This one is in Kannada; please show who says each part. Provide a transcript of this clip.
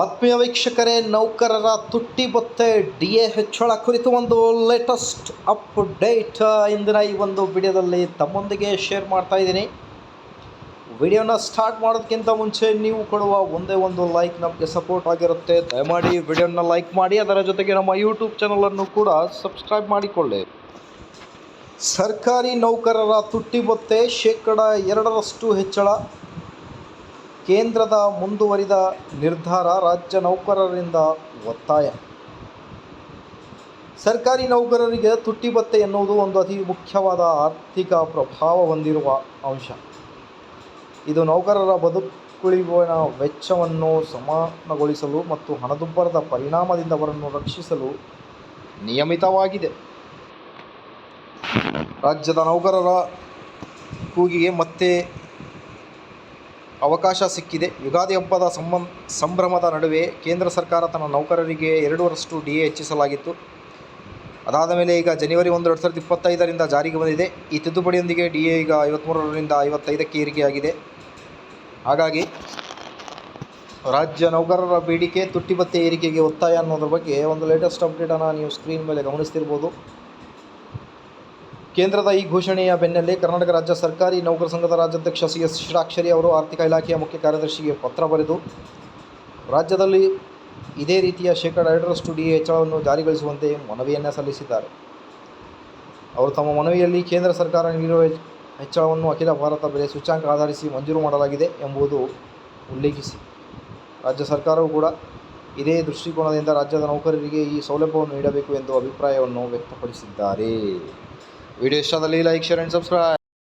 Speaker 1: ಆತ್ಮೀಯ ವೀಕ್ಷಕರೇ, ನೌಕರರ ತುಟ್ಟಿ ಭತ್ತೆ ಡಿ ಎ ಹೆಚ್ಚಳ ಕುರಿತು ಒಂದು ಲೇಟೆಸ್ಟ್ ಅಪ್ಡೇಟ್ ಇಂದಿನ ಈ ಒಂದು ವಿಡಿಯೋದಲ್ಲಿ ತಮ್ಮೊಂದಿಗೆ ಶೇರ್ ಮಾಡ್ತಾ ಇದ್ದೀನಿ. ವಿಡಿಯೋನ ಸ್ಟಾರ್ಟ್ ಮಾಡೋದಕ್ಕಿಂತ ಮುಂಚೆ ನೀವು ಕೊಡುವ ಒಂದೇ ಒಂದು ಲೈಕ್ ನಮಗೆ ಸಪೋರ್ಟ್ ಆಗಿರುತ್ತೆ. ದಯಮಾಡಿ ವಿಡಿಯೋನ ಲೈಕ್ ಮಾಡಿ, ಅದರ ಜೊತೆಗೆ ನಮ್ಮ ಯೂಟ್ಯೂಬ್ ಚಾನಲನ್ನು ಕೂಡ ಸಬ್ಸ್ಕ್ರೈಬ್ ಮಾಡಿಕೊಳ್ಳಿ. ಸರ್ಕಾರಿ ನೌಕರರ ತುಟ್ಟಿ ಭತ್ತೆ ಶೇಕಡ ಎರಡರಷ್ಟು ಹೆಚ್ಚಳ. ಕೇಂದ್ರದ ಮುಂದುವರಿದ ನಿರ್ಧಾರ ರಾಜ್ಯ ನೌಕರರಿಂದ ಒತ್ತಾಯ. ಸರ್ಕಾರಿ ನೌಕರರಿಗೆ ತುಟ್ಟಿ ಭತ್ತೆ ಎನ್ನುವುದು ಒಂದು ಅತಿ ಮುಖ್ಯವಾದ ಆರ್ಥಿಕ ಪ್ರಭಾವ ಹೊಂದಿರುವ ಅಂಶ. ಇದು ನೌಕರರ ಬದುಕುಳಿವಿನ ವೆಚ್ಚವನ್ನು ಸಮಾನಗೊಳಿಸಲು ಮತ್ತು ಹಣದುಬ್ಬರದ ಪರಿಣಾಮದಿಂದ ಅವರನ್ನು ರಕ್ಷಿಸಲು ನಿಯಮಿತವಾಗಿದೆ. ರಾಜ್ಯದ ನೌಕರರ ಕೂಗಿಗೆ ಮತ್ತೆ ಅವಕಾಶ ಸಿಕ್ಕಿದೆ. ಯುಗಾದಿ ಹಬ್ಬದ ಸಂಬಂ, ಸಂಭ್ರಮದ ನಡುವೆ ಕೇಂದ್ರ ಸರ್ಕಾರ ತನ್ನ ನೌಕರರಿಗೆ ಎರಡೂವರಷ್ಟು ಡಿ ಎ ಹೆಚ್ಚಿಸಲಾಗಿತ್ತು. ಅದಾದ ಮೇಲೆ ಈಗ ಜನವರಿ ಒಂದು ಎರಡು ಸಾವಿರದ ಇಪ್ಪತ್ತೈದರಿಂದ ಜಾರಿಗೆ ಬಂದಿದೆ. ಈ ತಿದ್ದುಪಡಿಯೊಂದಿಗೆ ಡಿ ಎ ಈಗ ಐವತ್ತ್ಮೂರರಿಂದ ಐವತ್ತೈದಕ್ಕೆ ಏರಿಕೆಯಾಗಿದೆ. ಹಾಗಾಗಿ ರಾಜ್ಯ ನೌಕರರ ಬೇಡಿಕೆ, ತುಟ್ಟಿಬತ್ತೆ ಏರಿಕೆಗೆ ಒತ್ತಾಯ ಅನ್ನೋದ್ರ ಬಗ್ಗೆ ಒಂದು ಲೇಟೆಸ್ಟ್ ಅಪ್ಡೇಟನ್ನು ನೀವು ಸ್ಕ್ರೀನ್ ಮೇಲೆ ಗಮನಿಸ್ತಿರ್ಬೋದು. ಕೇಂದ್ರದ ಈ ಘೋಷಣೆಯ ಬೆನ್ನಲ್ಲೇ ಕರ್ನಾಟಕ ರಾಜ್ಯ ಸರ್ಕಾರಿ ನೌಕರ ಸಂಘದ ರಾಜ್ಯಾಧ್ಯಕ್ಷ ಸಿ ಎಸ್ ಷಡಾಕ್ಷರಿ ಅವರು ಆರ್ಥಿಕ ಇಲಾಖೆಯ ಮುಖ್ಯ ಕಾರ್ಯದರ್ಶಿಗೆ ಪತ್ರ ಬರೆದು, ರಾಜ್ಯದಲ್ಲಿ ಇದೇ ರೀತಿಯ ಶೇಕಡ ಎರಡರಷ್ಟು ಡಿ ಹೆಚ್ಚಳವನ್ನು ಜಾರಿಗೊಳಿಸುವಂತೆ ಮನವಿಯನ್ನು ಸಲ್ಲಿಸಿದ್ದಾರೆ. ಅವರು ತಮ್ಮ ಮನವಿಯಲ್ಲಿ ಕೇಂದ್ರ ಸರ್ಕಾರ ನೀಡುವ ಹೆಚ್- ಹೆಚ್ಚಳವನ್ನು ಅಖಿಲ ಭಾರತ ಬೆಲೆ ಸೂಚ್ಯಾಂಕ ಆಧರಿಸಿ ಮಂಜೂರು ಮಾಡಲಾಗಿದೆ ಎಂಬುದು ಉಲ್ಲೇಖಿಸಿ. ರಾಜ್ಯ ಸರ್ಕಾರವು ಕೂಡ ಇದೇ ದೃಷ್ಟಿಕೋನದಿಂದ ರಾಜ್ಯದ ನೌಕರರಿಗೆ ಈ ಸೌಲಭ್ಯವನ್ನು ನೀಡಬೇಕು ಎಂದು ಅಭಿಪ್ರಾಯವನ್ನು ವ್ಯಕ್ತಪಡಿಸಿದ್ದಾರೆ. ವಿಡಿಯೋ ಇಷ್ಟ ಇಷ್ಟದಲ್ಲಿ ಲೈಕ್ ಶೇರ್ ಆ್ಯಂಡ್ ಸಬ್ಸ್ಕ್ರೈಬ್